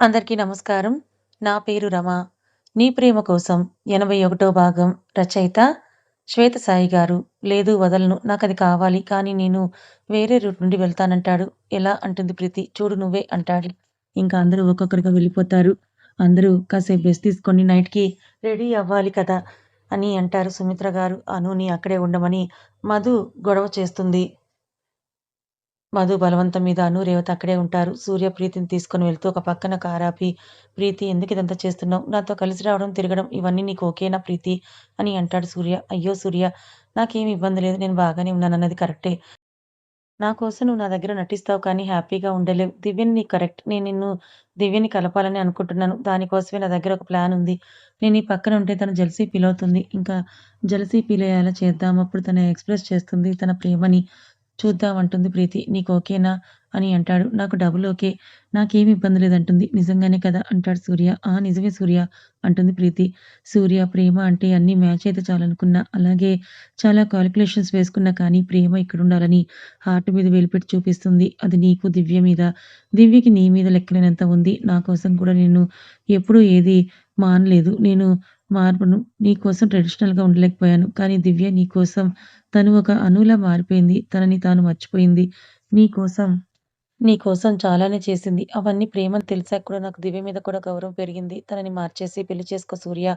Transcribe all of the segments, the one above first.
అందరికీ నమస్కారం. నా పేరు రమ. 'నీ ప్రేమ కోసం' 81 భాగం రచయిత శ్వేత సాయి గారు. లేదు వదలను. నాకు అది కావాలి. కానీ నేను వేరే రూట్ నుండి వెళ్తానంటాడు. ఎలా? అంటుంది ప్రీతి. చూడు నువ్వే అంటాడు. ఇంకా అందరూ ఒక్కొక్కరుగా వెళ్ళిపోతారు. అందరూ కాసేపు బెస్ తీసుకొని నైట్‌కి రెడీ అవ్వాలి కదా! అని అంటారు సుమిత్ర గారు. అనుని అక్కడే ఉండమని మధు గొడవ చేస్తుంది. మధు బలవంతం మీద అను, రేవతి అక్కడే ఉంటారు. సూర్య ప్రీతిని తీసుకొని వెళ్తూ ఒక పక్కన కారాపి ప్రీతి ఎందుకు ఇదంతా చేస్తున్నావు? నాతో కలిసి రావడం, తిరగడం ఇవన్నీ నీకు ఓకేనా ప్రీతి? అని అంటాడు సూర్య. అయ్యో సూర్య! నాకేమి ఇబ్బంది లేదు. నేను బాగానే ఉన్నానన్నది కరెక్టే. నా కోసం నువ్వు నా దగ్గర నటిస్తావు కానీ హ్యాపీగా ఉండలేవు. దివ్యని నీకు కరెక్ట్. నేను నిన్ను దివ్యని కలపాలని అనుకుంటున్నాను. దానికోసమే నా దగ్గర ఒక ప్లాన్ ఉంది. నేను ఈ పక్కన ఉంటే తను జెల్సీ ఫీల్ అవుతుంది. ఇంకా జెల్సీ ఫీల్ అయ్యేలా చేద్దాం. అప్పుడు తను ఎక్స్‌ప్రెస్ చేస్తుంది తన ప్రేమని. చూద్దాం అంటుంది ప్రీతి. నీకు ఓకేనా? అని అంటాడు. నాకు డబుల్ ఓకే. నాకేమి ఇబ్బంది లేదంటుంది. నిజంగానే కదా! అంటాడు సూర్య. ఆ! నిజమే సూర్య అంటుంది ప్రీతి. సూర్య ప్రేమ అంటే అన్ని మ్యాచ్ అయితే చాలనుకున్నా. అలాగే చాలా కాలిక్యులేషన్స్ వేసుకున్నా కానీ ప్రేమ ఇక్కడ ఉండాలని హార్ట్ మీద వేలుపెట్టి చూపిస్తుంది. అది నీకు దివ్య మీద, దివ్యకి నీ మీద లెక్కలేనంత ఉంది. నా కోసం కూడా నేను ఎప్పుడూ ఏది మానలేదు. నేను మార్పును నీ కోసం ట్రెడిషనల్‌గా ఉండలేకపోయాను. కానీ దివ్య నీ కోసం తను ఒక అణువులా మారిపోయింది. తనని తాను మర్చిపోయింది. నీకోసం నీకోసం చాలానే చేసింది. అవన్నీ ప్రేమని తెలిసాక కూడా నాకు దివ్య మీద కూడా గౌరవం పెరిగింది. తనని మార్చేసి పెళ్ళి చేసుకో సూర్య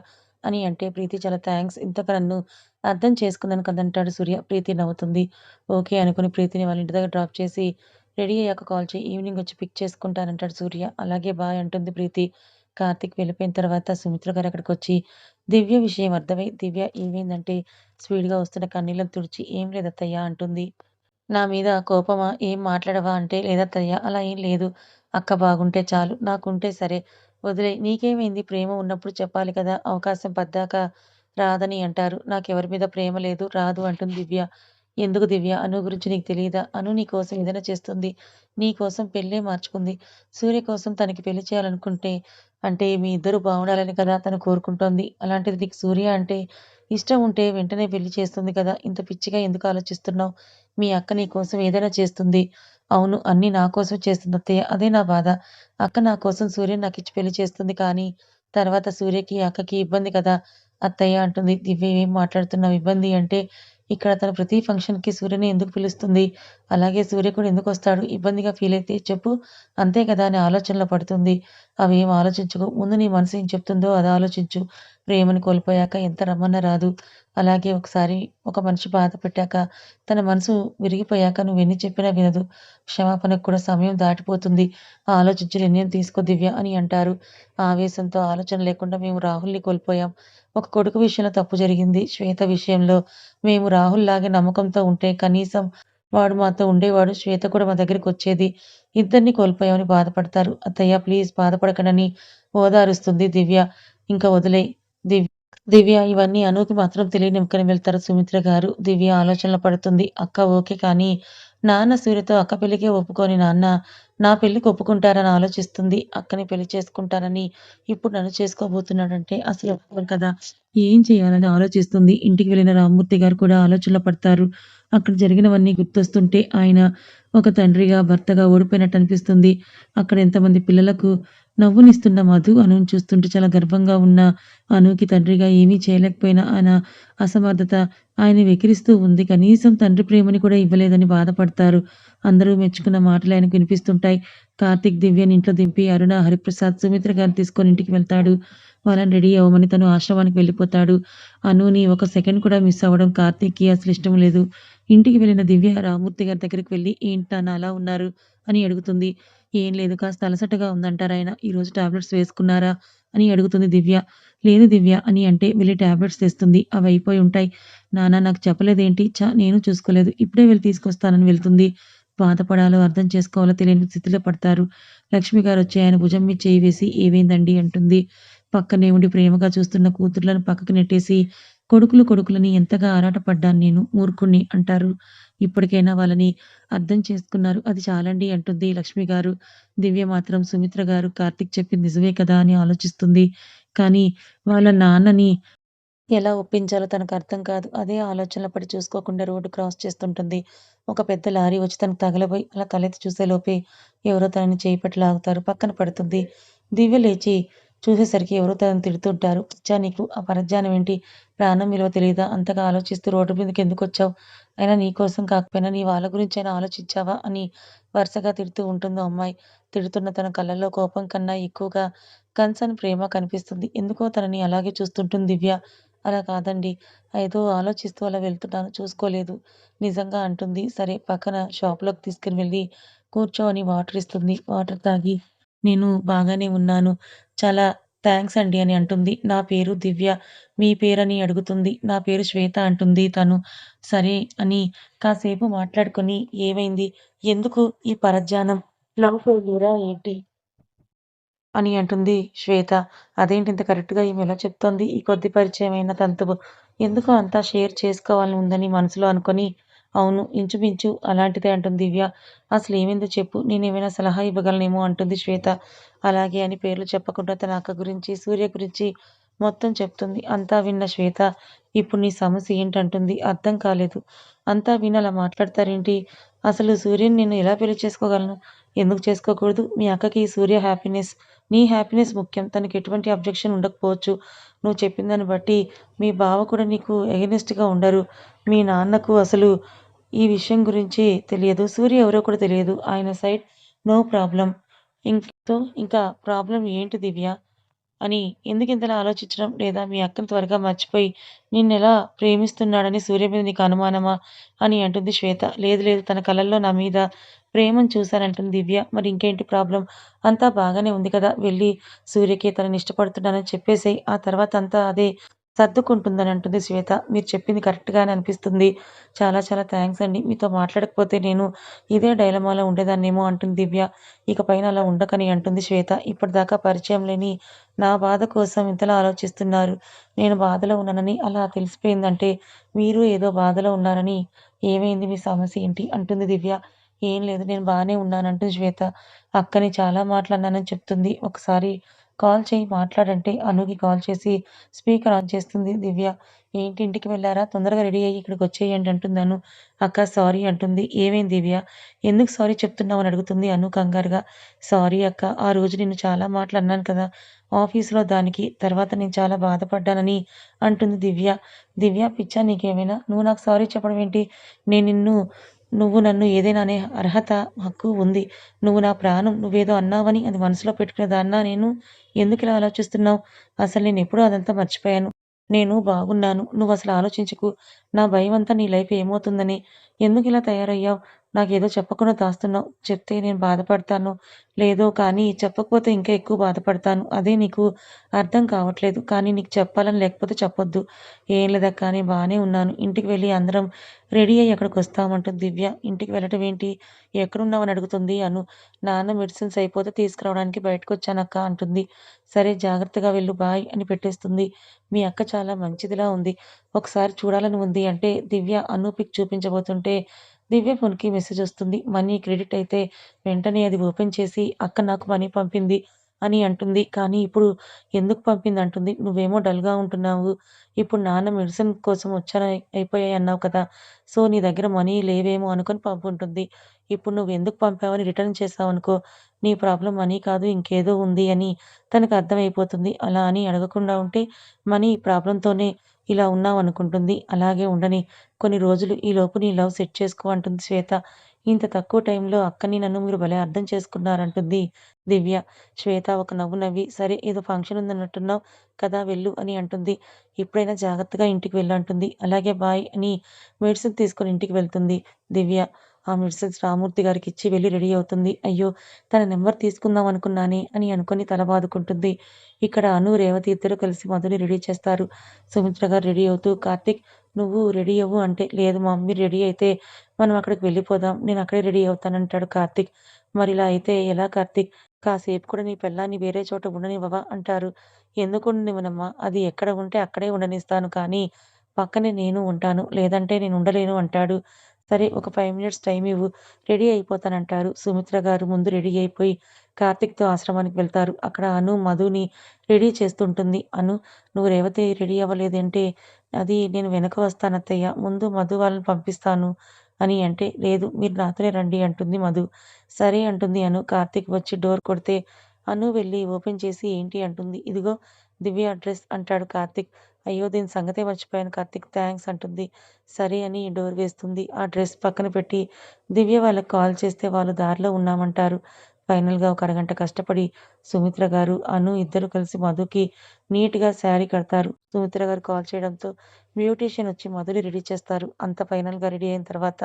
అని అంటే ప్రీతి చాలా థ్యాంక్స్ ఇంతగా నన్ను అర్థం చేసుకున్నాను కదంటాడు సూర్య. ప్రీతి నవ్వుతుంది. ఓకే అనుకుని ప్రీతిని వాళ్ళ ఇంటి దగ్గర డ్రాప్ చేసి రెడీ అయ్యాక కాల్ చేయి ఈవినింగ్ వచ్చి పిక్ చేసుకుంటానంటాడు సూర్య. అలాగే బాయ్ అంటుంది ప్రీతి. కార్తీక్ వెళ్ళిపోయిన తర్వాత సుమిత్ర గారు అక్కడికి వచ్చి దివ్య విషయం అర్థమై దివ్య ఏమైందంటే స్పీడ్‌గా వస్తున్న కన్నీళ్ళని తుడిచి ఏం లేదత్తయ్యా అంటుంది. నా మీద కోపమా? ఏం మాట్లాడవా? అంటే లేదత్తయ్యా అలా ఏం లేదు. అక్క బాగుంటే చాలు. నాకుంటే సరే. వదిలే నీకేమైంది? ప్రేమ ఉన్నప్పుడు చెప్పాలి కదా! అవకాశం పద్దాక రాదని అంటారు. నాకెవరి మీద ప్రేమ లేదు. రాదు అంటుంది దివ్య. ఎందుకు దివ్య? అను గురించి నీకు తెలియదా అను నీ కోసం ఏదైనా చేస్తుంది. నీ కోసం పెళ్ళే మార్చుకుంది. సూర్య కోసం తనకి పెళ్ళి చేయాలనుకుంటే అంటే మీ ఇద్దరు బాగుండాలని కదా తను కోరుకుంటోంది. అలాంటిది నీకు సూర్య అంటే ఇష్టం ఉంటే వెంటనే పెళ్ళి చేస్తుంది కదా! ఇంత పిచ్చిగా ఎందుకు ఆలోచిస్తున్నావు? మీ అక్క నీ కోసం ఏదైనా చేస్తుంది. అవును. అన్నీ నా కోసం చేస్తుందత్తయ్య. అదే నా బాధ. అక్క నా కోసం సూర్యని నాకిచ్చి పెళ్ళి చేస్తుంది కానీ తర్వాత సూర్యకి, అక్కకి ఇబ్బంది కదా! అత్తయ్య అంటుంది. దివ్య ఏం మాట్లాడుతున్నావు ఇబ్బంది అంటే ఇక్కడ తన ప్రతి ఫంక్షన్‌కి సూర్యని ఎందుకు పిలుస్తుంది? అలాగే సూర్య కూడా ఎందుకొస్తాడు? ఇబ్బందిగా ఫీల్ అయితే చెప్పు. అంతే కదా అని ఆలోచనలో పడుతుంది. అవేం ఆలోచించుకో ముందు నీ మనసు ఏం చెప్తుందో అది ఆలోచించు. ప్రేమని కోల్పోయాక ఎంత రమ్మన్నా రాదు. అలాగే ఒకసారి ఒక మనిషి బాధ పెట్టాక తన మనసు విరిగిపోయాక నువ్వు ఎన్ని చెప్పినా వినదు. క్షమాపణకు కూడా సమయం దాటిపోతుంది. ఆలోచించి నిర్ణయం తీసుకో దివ్య అని అంటారు. ఆవేశంతో ఆలోచన లేకుండా మేము రాహుల్‌ని కోల్పోయాం. ఒక కొడుకు విషయంలో తప్పు జరిగింది. శ్వేత విషయంలో మేము రాహుల్ లాగే నమ్మకంతో ఉంటే కనీసం వాడు మాతో ఉండేవాడు. శ్వేత కూడా మా దగ్గరికి వచ్చేది ఇద్దరిని కోల్పోయామని బాధపడతారు. అత్తయ్య ప్లీజ్ బాధపడకండని ఓదారుస్తుంది దివ్య. ఇంకా వదిలే దివ్య దివ్య ఇవన్నీ అనుకి మాత్రం తెలియనివ్వకని వెళ్తారు సుమిత్ర గారు. దివ్య ఆలోచనలు పడుతుంది. అక్క ఓకే కానీ నాన్న సూర్యతో అక్క పెళ్ళికే ఒప్పుకొని నాన్న నా పెళ్ళికి ఒప్పుకుంటారని ఆలోచిస్తుంది. అక్కని పెళ్ళి చేసుకుంటారని ఇప్పుడు నన్ను చేసుకోబోతున్నాడంటే అసలు ఒప్పుకోరు కదా! ఏం చేయాలని ఆలోచిస్తుంది. ఇంటికి వెళ్ళిన రామ్మూర్తి గారు కూడా ఆలోచనలో పడతారు. అక్కడ జరిగినవన్నీ గుర్తొస్తుంటే ఆయన ఒక తండ్రిగా, భర్తగా ఓడిపోయినట్టు అనిపిస్తుంది. అక్కడ ఎంతమంది పిల్లలకు నవ్వునిస్తున్న మధు అనుని చూస్తుంటే చాలా గర్వంగా ఉన్న అనుకి తండ్రిగా ఏమీ చేయలేకపోయినా ఆయన అసమర్థత ఆయన వెక్కిరిస్తూ ఉంది. కనీసం తండ్రి ప్రేమని కూడా ఇవ్వలేదని బాధపడతారు. అందరూ మెచ్చుకున్న మాటలు ఆయనకు వినిపిస్తుంటాయి. కార్తిక్ దివ్యని ఇంట్లో దింపి అరుణ, హరిప్రసాద్, సుమిత్ర గారిని తీసుకొని ఇంటికి వెళ్తాడు. వాళ్ళని రెడీ అవ్వమని తను ఆశ్రమానికి వెళ్ళిపోతాడు. అనుని ఒక సెకండ్ కూడా మిస్ అవ్వడం కార్తీక్‌కి అసలు ఇష్టం లేదు. ఇంటికి వెళ్ళిన దివ్య రామూర్తి గారి దగ్గరికి వెళ్ళి ఏంటి నాన్న అలా ఉన్నారు? అని అడుగుతుంది. ఏం లేదు కాస్త అలసటగా ఉందంటారాయన. ఈరోజు టాబ్లెట్స్ వేసుకున్నారా? అని అడుగుతుంది దివ్య. లేదు దివ్య అని అంటే వెళ్ళి టాబ్లెట్స్ తెస్తుంది. అవి అయిపోయి ఉంటాయి. నానా నాకు చెప్పలేదేంటి? చా నేను చూసుకోలేదు. ఇప్పుడే వెళ్ళి తీసుకొస్తానని వెళ్తుంది. బాధపడాలో, అర్థం చేసుకోవాలో తెలియని స్థితిలో పడతారు. లక్ష్మి గారు వచ్చి ఆయన భుజం మీద చేయి వేసి ఏవేందండి అంటుంది. పక్కనే ఉండి ప్రేమగా చూస్తున్న కూతుర్లను పక్కకి నెట్టేసి కొడుకులు కొడుకులని ఎంతగా ఆరాటపడ్డాను నేను మూర్ఖుణ్ణి అంటారు. ఇప్పటికైనా వాళ్ళని అర్థం చేసుకున్నారు. అది చాలండి అంటుంది లక్ష్మి గారు. దివ్య మాత్రం సుమిత్ర గారు కార్తిక్ చెప్పింది నిజమే కదా అని ఆలోచిస్తుంది. కానీ వాళ్ళ నాన్నని ఎలా ఒప్పించాలో తనకు అర్థం కాదు. అదే ఆలోచనలు పడి చూసుకోకుండా రోడ్డు క్రాస్ చేస్తుంటుంది. ఒక పెద్ద లారీ వచ్చి తనకు తగలబోయి అలా తలెత్తి చూసేలోపే ఎవరో తనని చెయ్యి లాగుతారు. పక్కన పడుతుంది. దివ్య లేచి చూసేసరికి ఎవరో తనని తిడుతుంటారు. ఇచ్చా నీకు? ఆ పరధ్యానం ఏంటి? ప్రాణం విలువ తెలియదా అంతగా ఆలోచిస్తూ రోడ్డు మీదకి ఎందుకు వచ్చావు అయినా నీకోసం కాకపోయినా నీ వాళ్ళ గురించి అయినా ఆలోచించావా? అని వరుసగా తిడుతూ ఉంటుందో అమ్మాయి. తిడుతున్న తన కళ్ళల్లో కోపం కన్నా ఎక్కువగా కన్సర్న్, ప్రేమ కనిపిస్తుంది. ఎందుకో తనని అలాగే చూస్తుంటుంది దివ్య. అలా కాదండి ఏదో ఆలోచిస్తూ అలా వెళ్తున్నాను. చూసుకోలేదు. నిజంగా అంటుంది. సరే పక్కన షాప్‌లోకి తీసుకుని వెళ్ళి కూర్చో అని వాటర్ ఇస్తుంది. వాటర్ తాగి నేను బాగానే ఉన్నాను. చాలా థ్యాంక్స్ అండి అని అంటుంది. నా పేరు దివ్య. మీ పేరని అడుగుతుంది. నా పేరు శ్వేత అంటుంది తను. సరే అని కాసేపు మాట్లాడుకొని ఏమైంది? ఎందుకు ఈ పరధ్యానం? లవ్ ఫెయిల్యూరా ఏంటి? అని అంటుంది శ్వేత. అదేంటి ఇంత కరెక్ట్‌గా ఈమె ఎలా చెప్తోంది? ఈ కొద్ది పరిచయమైన తంతువు ఎందుకు అంతా షేర్ చేసుకోవాలని ఉందని మనసులో అనుకొని అవును. ఇంచుమించు అలాంటిదే అంటుంది దివ్య. అసలు ఏమైందో చెప్పు. నేనేమైనా సలహా ఇవ్వగలనేమో అంటుంది శ్వేత. అలాగే అని పేర్లు చెప్పకుండా తన అక్క గురించి, సూర్య గురించి మొత్తం చెప్తుంది. అంతా విన్న శ్వేత ఇప్పుడు నీ సమస్య ఏంటంటుంది. అర్థం కాలేదు. అంతా విని అలా మాట్లాడతారేంటి? అసలు సూర్యని నేను ఎలా పెళ్ళి చేసుకోగలను? ఎందుకు చేసుకోకూడదు? మీ అక్కకి సూర్య హ్యాపీనెస్, నీ హ్యాపీనెస్ ముఖ్యం. తనకి ఎటువంటి అబ్జెక్షన్ ఉండకపోవచ్చు. నువ్వు చెప్పిన దాన్ని బట్టి మీ బావ కూడా నీకు ఎగనెస్ట్‌గా ఉండరు. మీ నాన్నకు అసలు ఈ విషయం గురించి తెలియదు. సూర్య ఎవరో కూడా తెలియదు. ఆయన సైడ్ నో ప్రాబ్లం ఇంక్ ఇంకా ప్రాబ్లం ఏంటి దివ్య? అని ఎందుకు ఇంతలా ఆలోచించడం? లేదా మీ అక్కని త్వరగా మర్చిపోయి నిన్నెలా ప్రేమిస్తున్నాడని సూర్య మీద నీకు అనుమానమా? అని అంటుంది శ్వేత. లేదు లేదు తన కళల్లో నా మీద ప్రేమను చూశానంటుంది దివ్య. మరి ఇంకేంటి ప్రాబ్లం అంతా బాగానే ఉంది కదా! వెళ్ళి సూర్యకి తనని ఇష్టపడుతున్నానని చెప్పేసి ఆ తర్వాత అంతా అదే సర్దుకుంటుందని అంటుంది శ్వేత. మీరు చెప్పింది కరెక్ట్‌గానే అనిపిస్తుంది. చాలా చాలా థ్యాంక్స్ అండి. మీతో మాట్లాడకపోతే నేను ఇదే డైలమాలో ఉండేదాన్నేమో అంటుంది దివ్య. ఇకపైన అలా ఉండకని అంటుంది శ్వేత. ఇప్పటిదాకా పరిచయం లేని నా బాధ కోసం ఇంతలా ఆలోచిస్తున్నారు. నేను బాధలో ఉన్నానని అలా తెలిసిపోయిందంటే మీరు ఏదో బాధలో ఉన్నారని. ఏమైంది? మీ సమస్య ఏంటి? అంటుంది దివ్య. ఏం లేదు. నేను బాగానే ఉన్నానంటుంది శ్వేత. అక్కని చాలా మాట్లాడినానని చెప్తుంది. ఒకసారి కాల్ చేయి మాట్లాడంటే అనుకి కాల్ చేసి స్పీకర్ ఆన్ చేస్తుంది దివ్య. ఏంటి ఇంటికి వెళ్ళారా తొందరగా రెడీ అయ్యి ఇక్కడికొచ్చేయండి అంటుంది అను. అక్క సారీ అంటుంది. ఏమైంది దివ్య? ఎందుకు సారీ చెప్తున్నావు? అని అడుగుతుంది అను కంగారుగా. సారీ అక్క. ఆ రోజు నిన్ను చాలా మాటలు అన్నాను కదా! ఆఫీస్లో దానికి. తర్వాత నేను చాలా బాధపడ్డానని అంటుంది దివ్య. దివ్య పిచ్చా నీకేమైనా? నువ్వు నాకు సారీ చెప్పడం ఏంటి? నేను నిన్ను నువ్వు నన్ను ఏదైనా అనే అర్హత, హక్కు ఉంది. నువ్వు నా ప్రాణం. నువ్వేదో అన్నావని అది మనసులో పెట్టుకునే దాన్నా నేను? ఎందుకు ఇలా ఆలోచిస్తున్నావు? అసలు నేను ఎప్పుడూ అదంతా మర్చిపోయాను. నేను బాగున్నాను. నువ్వు అసలు ఆలోచించకు. నా భయం అంతా నీ లైఫ్ ఏమవుతుందని. ఎందుకు ఇలా తయారయ్యావు? నాకేదో చెప్పకుండా దాస్తున్నావు. చెప్తే నేను బాధపడతానో లేదో కానీ చెప్పకపోతే ఇంకా ఎక్కువ బాధపడతాను. అదే నీకు అర్థం కావట్లేదు. కానీ నీకు చెప్పాలని లేకపోతే చెప్పొద్దు. ఏం లేదక్కా నేను బాగానే ఉన్నాను. ఇంటికి వెళ్ళి అందరం రెడీ అయ్యి అక్కడికి వస్తామంటుంది దివ్య. ఇంటికి వెళ్ళటం ఏంటి? ఎక్కడున్నావని అడుగుతుంది అను. నాన్న మెడిసిన్స్ అయిపోతే తీసుకురావడానికి బయటకొచ్చానక్కా అంటుంది. సరే జాగ్రత్తగా వెళ్ళు బాయ్ అని పెట్టేస్తుంది. మీ అక్క చాలా మంచిదిలా ఉంది. ఒకసారి చూడాలని ఉంది అంటే దివ్య అను పిక్ చూపించబోతుంటే దివ్య ఫోన్‌కి మెసేజ్ వస్తుంది. మనీ క్రెడిట్ అయితే వెంటనే అది ఓపెన్ చేసి అక్క నాకు మనీ పంపింది అని అంటుంది. కానీ ఇప్పుడు ఎందుకు పంపింది అంటుంది. నువ్వేమో డల్‌గా ఉంటున్నావు. ఇప్పుడు నాన్న మెడిసిన్ కోసం వచ్చాను అయిపోయాయి అన్నావు కదా! సో, నీ దగ్గర మనీ లేవేమో అనుకుని పంపుంటుంది. ఇప్పుడు నువ్వు ఎందుకు పంపావని రిటర్న్ చేశావనుకో నీ ప్రాబ్లం మనీ కాదు ఇంకేదో ఉంది అని తనకు అర్థమైపోతుంది. అలా అని అడగకుండా ఉంటే మనీ ప్రాబ్లంతోనే ఇలా ఉన్నావనుకుంటుంది. అలాగే ఉండని. కొన్ని రోజులు ఈలోపు నీ లవ్ సెట్ చేసుకో అంటుంది శ్వేత. ఇంత తక్కువ టైంలో అక్కని, నన్ను మీరు భలే అర్థం చేసుకున్నారంటుంది దివ్య. శ్వేత ఒక నవ్వు నవ్వి సరే ఏదో ఫంక్షన్ ఉందన్నట్టున్నావు కదా! వెళ్ళు అని అంటుంది. ఎప్పుడైనా జాగ్రత్తగా ఇంటికి వెళ్ళు అంటుంది. అలాగే బాయ్ అని మెడిసిన్ తీసుకొని ఇంటికి వెళ్తుంది దివ్య. ఆ మెడిసిన్స్ రామూర్తి గారికి ఇచ్చి వెళ్ళి రెడీ అవుతుంది. అయ్యో! తన నెంబర్ తీసుకుందాం అనుకున్నానే అని అనుకుని తల బాదుకుంటుంది. ఇక్కడ అను, రేవతి ఇద్దరు కలిసి మధుని రెడీ చేస్తారు. సుమిత్ర గారు రెడీ అవుతూ కార్తీక్ నువ్వు రెడీ అవ్వు అంటే లేదు మా మీరు రెడీ అయితే మనం అక్కడికి వెళ్ళిపోదాం. నేను అక్కడే రెడీ అవుతానంటాడు కార్తీక్. మరిలా అయితే ఎలా కార్తీక్? కాసేపు కూడా నీ పెళ్ళాన్ని వేరే చోట ఉండనివ్వవా? అంటారు. ఎందుకు ఉండనివ్వనమ్మా? అది ఎక్కడ ఉంటే అక్కడే ఉండనిస్తాను కానీ పక్కనే నేను ఉంటాను. లేదంటే నేను ఉండలేను అంటాడు. సరే ఒక ఫైవ్ మినిట్స్ టైం ఇవ్వు. రెడీ అయిపోతానంటారు. సుమిత్ర గారు ముందు రెడీ అయిపోయి కార్తీక్‌తో ఆశ్రమానికి వెళ్తారు. అక్కడ అను మధుని రెడీ చేస్తుంటుంది. అను నువ్వు రేవతి రెడీ అవ్వలేదంటే అది నేను వెనక వస్తానత్తయ్య. ముందు మధు వాళ్ళని పంపిస్తాను అని అంటే లేదు మీరు నాతోనే రండి అంటుంది మధు. సరే అంటుంది అను. కార్తిక్ వచ్చి డోర్ కొడితే అను వెళ్ళి ఓపెన్ చేసి ఏంటి అంటుంది. ఇదిగో దివ్య అడ్రస్ అంటాడు కార్తిక్ అయ్యో! దీని సంగతే మర్చిపోయాను కార్తీక్ థ్యాంక్స్ అంటుంది. సరే అని డోర్ వేస్తుంది. ఆ డ్రెస్ పక్కన పెట్టి దివ్య వాళ్ళకి కాల్ చేస్తే వాళ్ళు దారిలో ఉన్నామంటారు. ఫైనల్‌గా ఒక అరగంట కష్టపడి సుమిత్ర గారు, అను ఇద్దరు కలిసి మధుకి నీట్‌గా శారీ కడతారు. సుమిత్ర గారు కాల్ చేయడంతో బ్యూటీషియన్ వచ్చి మధుని రెడీ చేస్తారు. అంత ఫైనల్‌గా రెడీ అయిన తర్వాత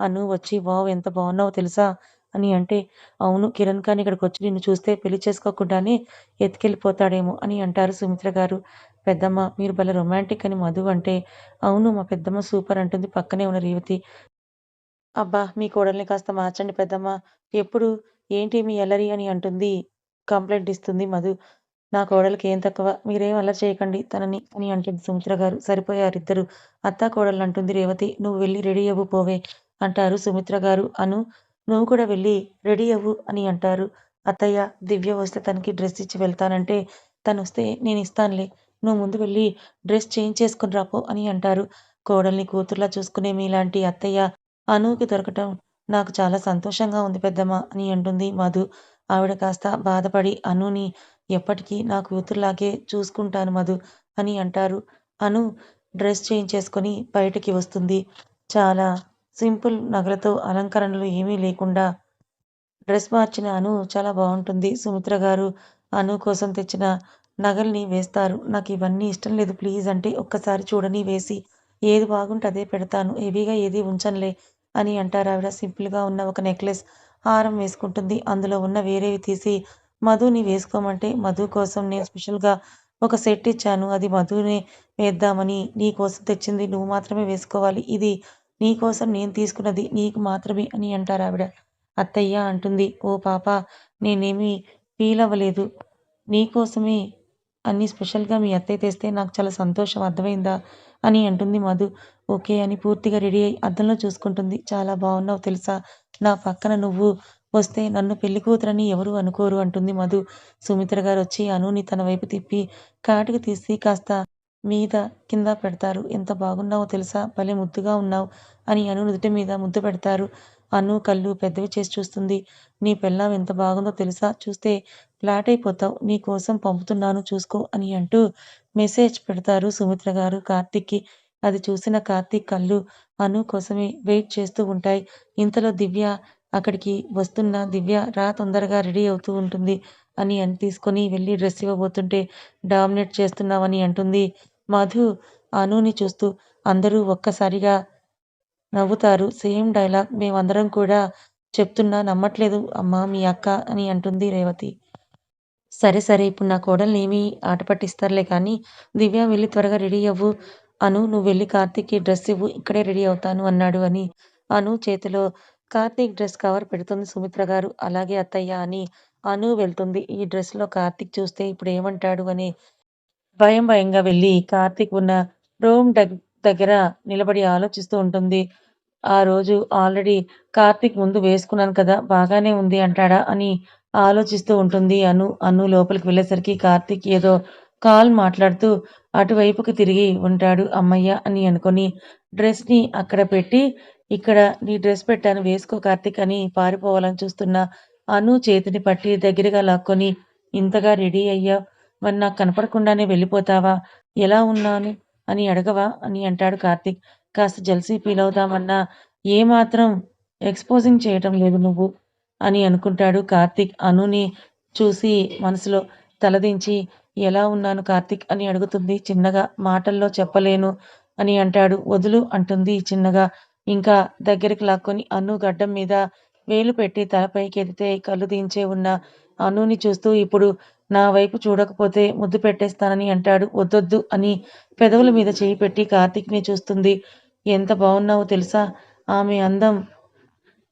అను వచ్చి వావ్! ఎంత బాగున్నావో తెలుసా? అని అంటే అవును కిరణ్ ఖాన్ ఇక్కడికొచ్చి నిన్ను చూస్తే పెళ్ళి చేసుకోకుండానే ఎత్తుకెళ్ళిపోతాడేమో అని అంటారు సుమిత్ర గారు. పెద్దమ్మ మీరు భలే రొమాంటిక్ అని మధు అంటే అవును మా పెద్దమ్మ సూపర్ అంటుంది పక్కనే ఉన్న రేవతి. అబ్బా! మీ కోడల్ని కాస్త మార్చండి పెద్దమ్మ. ఎప్పుడు ఏంటి మీ అల్లరి అని అంటుంది. కంప్లైంట్ ఇస్తుంది మధు. నా కోడలికి ఏం తక్కువ మీరేం అల్లరి చేయకండి తనని అని అంటుంది సుమిత్ర గారు. సరిపోయారు ఇద్దరు అత్త అత్తా అంటుంది రేవతి. నువ్వు వెళ్ళి రెడీ అవ్వు పోవే అంటారు సుమిత్ర గారు. అను నువ్వు కూడా వెళ్ళి రెడీ అవ్వు అని అంటారు. అత్తయ్య దివ్య వస్తే తనకి డ్రెస్ ఇచ్చి వెళ్తానంటే తన వస్తే నేను ఇస్తానులే నువ్వు ముందు వెళ్ళి డ్రెస్ చేంజ్ చేసుకుని రాపో అని అంటారు. కోడల్ని కూతుర్లా చూసుకునే మీలాంటి అత్తయ్య అనువుకి దొరకటం నాకు చాలా సంతోషంగా ఉంది పెద్దమ్మ అని అంటుంది మధు. ఆవిడ కాస్త బాధపడి అనుని ఎప్పటికీ నా కూతురులాగే చూసుకుంటాను మధు అని అంటారు. అను డ్రెస్ చేంజ్ చేసుకొని బయటికి వస్తుంది. చాలా సింపుల్ నగలతో అలంకరణలు ఏమీ లేకుండా డ్రెస్ మార్చిన అను చాలా బాగుంటుంది. సుమిత్ర గారు అను కోసం తెచ్చిన నగల్ని వేస్తారు. నాకు ఇవన్నీ ఇష్టం లేదు ప్లీజ్ అంటే ఒక్కసారి చూడని వేసి ఏది బాగుంటే అదే పెడతాను. హెవీగా ఏది ఉంచనులే అని అంటారు ఆవిడ సింపుల్‌గా ఉన్న ఒక నెక్లెస్, హారం వేసుకుంటుంది. అందులో ఉన్న వేరేవి తీసి మధుని వేసుకోమంటే మధు కోసం నేను స్పెషల్‌గా ఒక సెట్ ఇచ్చాను. అది మధునే వేద్దామని. నీ కోసం తెచ్చింది నువ్వు మాత్రమే వేసుకోవాలి. ఇది నీ కోసం నేను తీసుకున్నది నీకు మాత్రమే అని అంటారావిడ. అత్తయ్య అంటుంది. ఓ పాప నేనేమీ ఫీల్ అవ్వలేదు. నీ కోసమే అన్నీ స్పెషల్‌గా మీ అత్తయ్య తెస్తే నాకు చాలా సంతోషం అర్థమైందా? అని అంటుంది మధు. ఓకే అని పూర్తిగా రెడీ అయ్యి అద్దంలో చూసుకుంటుంది. చాలా బాగున్నావు తెలుసా? నా పక్కన నువ్వు వస్తే నన్ను పెళ్ళి కూతురని ఎవరు అనుకోరు అంటుంది మధు. సుమిత్ర గారు వచ్చి అనుని తన వైపు తిప్పి కాటికి తీసి కాస్త మీద కింద పెడతారు. ఎంత బాగున్నావో తెలుసా? భలే ముద్దుగా ఉన్నావు అని అను నుదుటి మీద ముద్దు పెడతారు. అను కళ్ళు పెద్దవి చేసి చూస్తుంది. నీ పెళ్ళాం ఎంత బాగుందో తెలుసా? చూస్తే ఫ్లాట్ అయిపోతావు. నీ కోసం పంపుతున్నాను చూసుకో అని అంటూ మెసేజ్ పెడతారు సుమిత్ర గారు కార్తీక్‌కి. అది చూసిన కార్తీక్ కళ్ళు అను కోసమే వెయిట్ చేస్తూ ఉంటాయి. ఇంతలో దివ్య అక్కడికి వస్తున్న దివ్య రా తొందరగా రెడీ అవుతూ ఉంటుంది అని అని తీసుకొని వెళ్ళి డ్రెస్ ఇవ్వబోతుంటే డామినేట్ చేస్తున్నావని అంటుంది. మధు అనుని చూస్తూ అందరూ ఒక్కసారిగా నవ్వుతారు. సేమ్ డైలాగ్ మేమందరం కూడా చెప్తున్నా నమ్మట్లేదు అమ్మా మీ అక్క అని అంటుంది రేవతి. సరే సరే ఇప్పుడు నా కోడల్ని ఏమి ఆట పట్టిస్తారులే కానీ దివ్య వెళ్ళి త్వరగా రెడీ అవ్వు. అను నువ్వు వెళ్ళి కార్తీక్‌కి డ్రెస్ ఇవ్వు. ఇక్కడే రెడీ అవుతాను అన్నాడు అని అను చేతిలో కార్తీక్ డ్రెస్ కవర్ పెడుతుంది సుమిత్ర గారు. అలాగే అత్తయ్య అని అను వెళ్తుంది. ఈ డ్రెస్‌లో కార్తీక్ చూస్తే ఇప్పుడు ఏమంటాడు అని భయం భయంగా వెళ్ళి కార్తీక్ ఉన్న రూమ్ దగ్ దగ్గర నిలబడి ఆలోచిస్తూ ఉంటుంది. ఆ రోజు ఆల్రెడీ కార్తీక్ ముందు వేసుకున్నాను కదా! బాగానే ఉంది అంటాడా అని ఆలోచిస్తూ ఉంటుంది అను. అను లోపలికి వెళ్ళేసరికి కార్తీక్ ఏదో కాల్ మాట్లాడుతూ అటువైపుకి తిరిగి ఉంటాడు. అమ్మయ్య అని అనుకొని డ్రెస్‌ని అక్కడ పెట్టి ఇక్కడ నీ డ్రెస్ పెట్టాను వేసుకో కార్తీక్ అని పారిపోవాలని చూస్తున్న అను చేతిని పట్టి దగ్గరగా లాక్కొని ఇంతగా రెడీ అయ్యా మరి నాకు కనపడకుండానే వెళ్ళిపోతావా? ఎలా ఉన్నాను అని అడగవా? అని అంటాడు కార్తీక్. కాస్త జెల్సీ ఫీల్ అవుతామన్నా ఏమాత్రం ఎక్స్‌పోజింగ్ చేయటం లేదు నువ్వు అని అనుకుంటాడు కార్తీక్. అనుని చూసి మనసులో తలదించి ఎలా ఉన్నాను కార్తీక్ అని అడుగుతుంది చిన్నగా. మాటల్లో చెప్పలేను అని అంటాడు. వదులు అంటుంది చిన్నగా. ఇంకా దగ్గరికి లాక్కొని అను గడ్డం మీద వేలు పెట్టి తలపైకి ఎదితే కళ్ళు దించే ఉన్న అనుని చూస్తూ ఇప్పుడు నా వైపు చూడకపోతే ముద్దు పెట్టేస్తానని అంటాడు. వద్దొద్దు అని పెదవుల మీద చేయి పెట్టి కార్తీక్‌ని చూస్తుంది. ఎంత బాగున్నావో తెలుసా? ఆమె అందం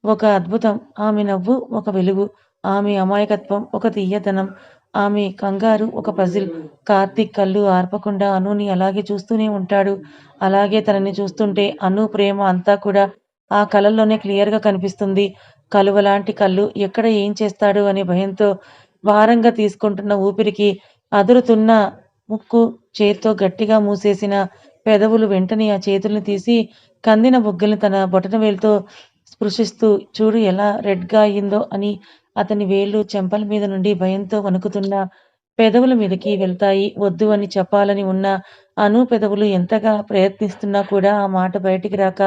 ఒక అద్భుతం. ఆమె నవ్వు ఒక వెలుగు. ఆమె అమాయకత్వం ఒక తియ్యదనం. ఆమె కంగారు ఒక పజిల్. కార్తీక్ కళ్ళు ఆర్పకుండా అనుని అలాగే చూస్తూనే ఉంటాడు. అలాగే తనని చూస్తుంటే అను ప్రేమ అంతా కూడా ఆ కళల్లోనే క్లియర్‌గా కనిపిస్తుంది. కలువలాంటి కళ్ళు. ఎక్కడ ఏం చేస్తాడు అనే భయంతో భారంగా తీసుకుంటున్న ఊపిరికి అదురుతున్న ముక్కు చేత్తో గట్టిగా మూసేసిన పెదవులు వెంటనే ఆ చేతుల్ని తీసి కందిన బుగ్గల్ని తన బొటన వేలుతో స్పృశిస్తూ చూడు ఎలా రెడ్‌గా అయిందో అని అతని వేళ్ళు చెంపల మీద నుండి భయంతో వణుకుతున్న పెదవుల మీదకి వెళ్తాయి. వద్దు అని చెప్పాలని ఉన్న అను పెదవులు ఎంతగా ప్రయత్నిస్తున్నా కూడా ఆ మాట బయటికి రాక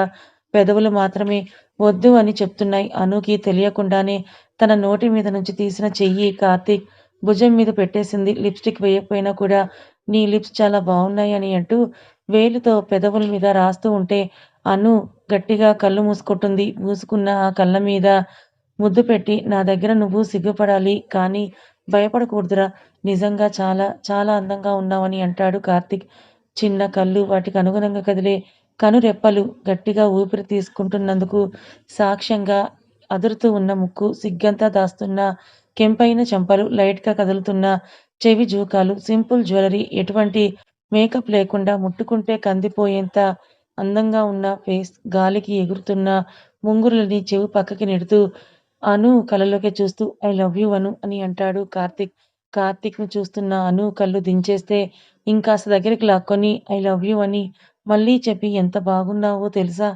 పెదవులు మాత్రమే వద్దు అని చెప్తున్నాయి. అనుకి తెలియకుండానే తన నోటి మీద నుంచి తీసిన చెయ్యి కార్తీక్ భుజం మీద పెట్టేసింది. లిప్స్టిక్ వేయకపోయినా కూడా నీ లిప్స్ చాలా బాగున్నాయి అని అంటూ వేలుతో పెదవుల మీద రాస్తూ ఉంటే అను గట్టిగా కళ్ళు మూసుకుంటుంది. మూసుకున్న ఆ కళ్ళ మీద ముద్దు పెట్టి నా దగ్గర నువ్వు సిగ్గుపడాలి కానీ భయపడకూడదురా నిజంగా చాలా చాలా అందంగా ఉన్నావని అంటాడు కార్తిక్ చిన్న కళ్ళు వాటికి అనుగుణంగా కదిలే కనురెప్పలు గట్టిగా ఊపిరి తీసుకుంటున్నందుకు సాక్ష్యంగా అదురుతూ ఉన్న ముక్కు, సిగ్గంతా దాస్తున్న కెంపైన చెంపలు, లైట్‌గా కదులుతున్న చెవి జూకాలు, సింపుల్ జ్యువెలరీ, ఎటువంటి మేకప్ లేకుండా ముట్టుకుంటే కందిపోయేంత అందంగా ఉన్న ఫేస్, గాలికి ఎగురుతున్న ముంగురులని చెవి పక్కకి నెడుతూ అను కళ్ళలోకి చూస్తూ ఐ లవ్ యూ అను అని అంటాడు కార్తిక్ కార్తీక్‌ని చూస్తున్న అను కళ్ళు దించేస్తే ఇంకాస్త దగ్గరికి లాక్కొని ఐ లవ్ యూ అని మళ్ళీ చెప్పి ఎంత బాగున్నావో తెలుసా?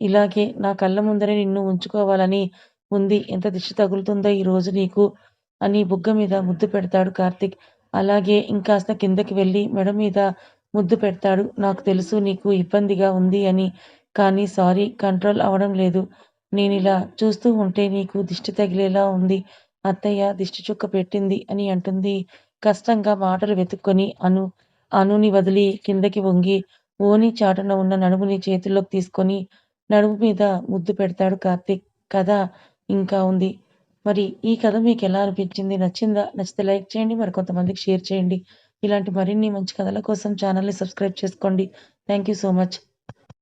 ఇలాగే నా కళ్ళ ముందరే నిన్ను ఉంచుకోవాలని ఉంది. ఎంత దిష్టి తగులుతుందో ఈ రోజు నీకు అని బుగ్గ మీద ముద్దు పెడతాడు కార్తీక్. అలాగే ఇంకాస్త కిందకి వెళ్ళి మెడ మీద ముద్దు పెడతాడు. నాకు తెలుసు నీకు ఇబ్బందిగా ఉంది అని. కానీ సారీ కంట్రోల్ అవడం లేదు. నేను ఇలా చూస్తూ ఉంటే నీకు దిష్టి తగిలేలా ఉంది. అత్తయ్య దిష్టి చుక్క పెట్టింది అని అంటుంది కష్టంగా మాటలు వెతుక్కొని అను. అనుని వదిలి కిందకి వంగి ఓణీ చాటున ఉన్న నడుముని చేతుల్లోకి తీసుకొని నడుము మీద ముద్దు పెడతాడు కార్తీక్. కథ ఇంకా ఉంది. మరి ఈ కథ మీకు ఎలా అనిపించింది? నచ్చిందా? నచ్చితే లైక్ చేయండి. మరి కొంతమందికి షేర్ చేయండి. ఇలాంటి మరిన్ని మంచి కథల కోసం ఛానల్‌ని సబ్స్క్రైబ్ చేసుకోండి. Thank you so much.